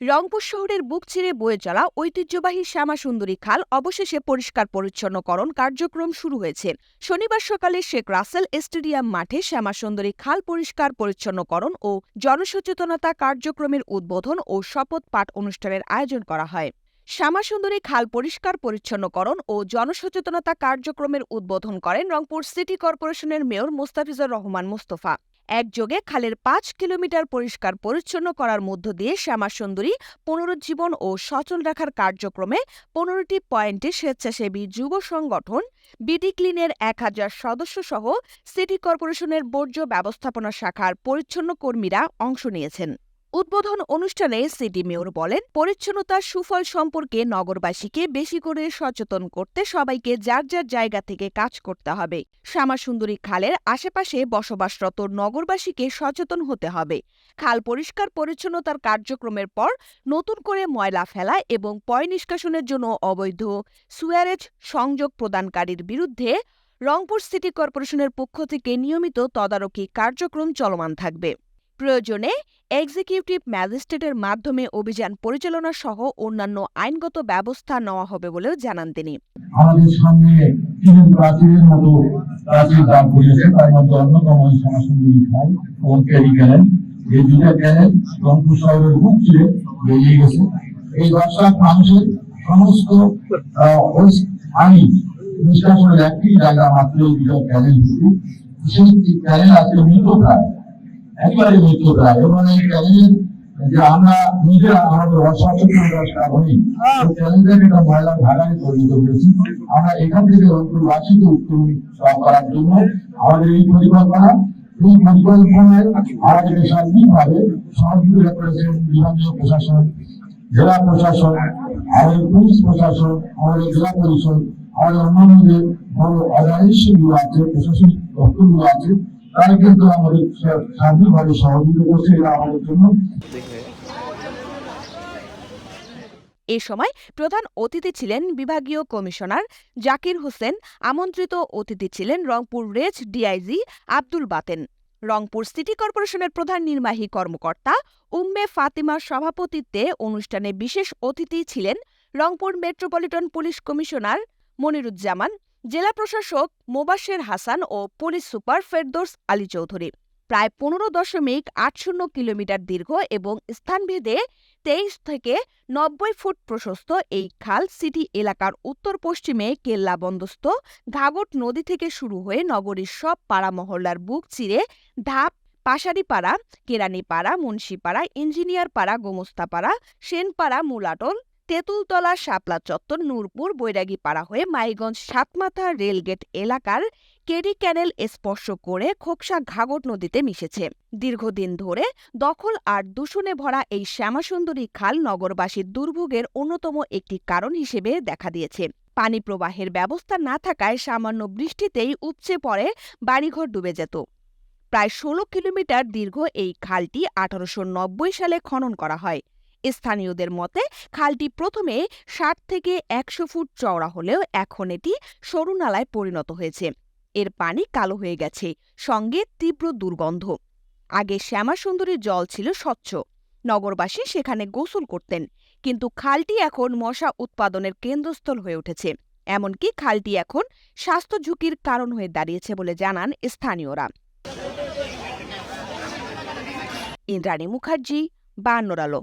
রংপুর শহরের বুক চিরে বয়ে চলা ঐতিহ্যবাহী শ্যামাসুন্দরী খাল অবশেষে পরিষ্কার পরিচ্ছন্নকরণ কার্যক্রম শুরু হয়েছে। শনিবার সকালে শেখ রাসেল স্টেডিয়াম মাঠে শ্যামাসুন্দরী খাল পরিষ্কার পরিচ্ছন্নকরণ ও জনসচেতনতা কার্যক্রমের উদ্বোধন ও শপথ পাঠ অনুষ্ঠানের আয়োজন করা হয়। শ্যামাসুন্দরী খাল পরিষ্কার পরিচ্ছন্নকরণ ও জনসচেতনতা কার্যক্রমের উদ্বোধন করেন রংপুর সিটি কর্পোরেশনের মেয়র মোস্তাফিজুর রহমান মোস্তফা। একযোগে খালের পাঁচ কিলোমিটার পরিষ্কার পরিচ্ছন্ন করার মধ্য দিয়ে শ্যামাসুন্দরী, পুনরুজ্জীবন ও সচল রাখার কার্যক্রমে পনেরোটি পয়েন্টে স্বেচ্ছাসেবী যুব সংগঠন, বিডি ক্লিনের এক হাজার সদস্য সহ সিটি কর্পোরেশনের বর্জ্য ব্যবস্থাপনা শাখার পরিচ্ছন্ন কর্মীরা অংশ নিয়েছেন। উদ্বোধন অনুষ্ঠানে সিটি মেয়র বলেন পরিচ্ছন্নতার সুফল সম্পর্কে নগরবাসীকে বেশি করে সচেতন করতে সবাইকে যার যার জায়গা থেকে কাজ করতে হবে। শ্যামাসুন্দরী খালের আশেপাশে বসবাসরত নগরবাসীকে সচেতন হতে হবে। খাল পরিষ্কার পরিচ্ছন্নতার কার্যক্রমের পর নতুন করে ময়লা ফেলা এবং পয় নিষ্কাশনের জন্য অবৈধ সুয়ারেজ সংযোগ প্রদানকারীর বিরুদ্ধে রংপুর সিটি কর্পোরেশনের পক্ষ থেকে নিয়মিত তদারকি কার্যক্রম চলমান থাকবে। প্রয়োজনে এক্সিকিউটিভ ম্যাজিস্ট্রেটের মাধ্যমে অভিযান পরিচালনা সহ অন্যান্য আইনগত ব্যবস্থা নেওয়া হবে বলেও জানান তিনি। আমাদের সামনে তিন প্রাচীরের মতো প্রাচীর দাম তার মধ্যে অন্যতম ক্যারি এই দুটা রংপুর শহরের চিরে বেরিয়ে গেছে। এই লাখ মানুষের সমস্ত পানি নিষ্কাশনের একটি জায়গা মাত্র সেই মৃত প্রায় একেবারে মৃত প্রায়। এবং এই ক্যানেলের যে আমরা নিজেরা আমাদের অসচেতনতার কারণে ক্যালেন্ডারে একটা ময়লা ভাগায় পরিণত হয়েছি। আমরা এখান থেকে রংপুরবাসীকে উত্তম করার জন্য আমাদের এই পরিকল্পনা। এই পরিকল্পনায় আমাদের সার্বিকভাবে সহযোগিতা করেছেন বিভাগীয় প্রশাসন জেলা প্রশাসন আমাদের পুলিশ প্রশাসন আমাদের জেলা পরিষদ আমাদের অন্যান্য যে বড় অর্গানাইজেশনগুলো আছে প্রশাসনিক দপ্তরগুলো আছে তারা কিন্তু আমাদের সার্বিকভাবে সহযোগিতা করছে এরা আমাদের জন্য। এ সময় প্রধান অতিথি ছিলেন বিভাগীয় কমিশনার জাকির হোসেন, আমন্ত্রিত অতিথি ছিলেন Rangpur range DIG Abdul Baten. Rangpur city কর্পোরেশনের প্রধান নির্বাহী কর্মকর্তা উম্মে ফাতিমার সভাপতিত্বে অনুষ্ঠানে বিশেষ অতিথি ছিলেন Rangpur metropolitan police commissioner Moniruzzaman জেলা প্রশাসক মোবাশের হাসান ও পুলিশ সুপার ফেরদৌস আলী চৌধুরী। প্রায় পনেরো দশমিক আট শূন্য কিলোমিটার দীর্ঘ এবং স্থানভেদে তেইশ থেকে নব্বই ফুট প্রশস্ত এই খাল সিটি এলাকার উত্তর পশ্চিমে কেল্লা বন্দস্ত ঘাগট নদী থেকে শুরু হয়ে নগরীর সব পাড়া মহল্লার বুক চিরে ধাপ, পাশারিপাড়া, কেরানীপাড়া, মুন্সিপাড়া, ইঞ্জিনিয়ারপাড়া, গোমস্তাপাড়া, সেনপাড়া, মুলাটল তেঁতুলতলা শাপলা চত্বর নূরপুর বৈরাগীপাড়া হয়ে মাইগঞ্জ সাতমাথা রেলগেট এলাকার কেরি ক্যানেল স্পর্শ করে খোকসা ঘাগট নদীতে মিশেছে। দীর্ঘদিন ধরে দখল আর দূষণে ভরা এই শ্যামাসুন্দরী খাল নগরবাসীর দুর্ভোগের অন্যতম একটি কারণ হিসেবে দেখা দিয়েছে। পানি প্রবাহের ব্যবস্থা না থাকায় সামান্য বৃষ্টিতেই উপচে পড়ে বাড়িঘর ডুবে যেত। প্রায় ষোলো কিলোমিটার দীর্ঘ এই খালটি আঠারোশো নব্বই সালে খনন করা হয়। স্থানীয়দের মতে, খালটি প্রথমে ষাট থেকে একশো ফুট চওড়া হলেও এখন এটি সরু নালায় পরিণত হয়েছে। এর পানি কালো হয়ে গেছে, সঙ্গে তীব্র দুর্গন্ধ। আগে শ্যামাসুন্দরীর জল ছিল স্বচ্ছ। নগরবাসী সেখানে গোসল করতেন, কিন্তু খালটি এখন মশা উৎপাদনের কেন্দ্রস্থল হয়ে উঠেছে। এমনকি খালটি এখন স্বাস্থ্য ঝুঁকির কারণ হয়ে দাঁড়িয়েছে বলে জানান স্থানীয়রা। ইন্দ্রাণী মুখার্জি, বান্নর আলো।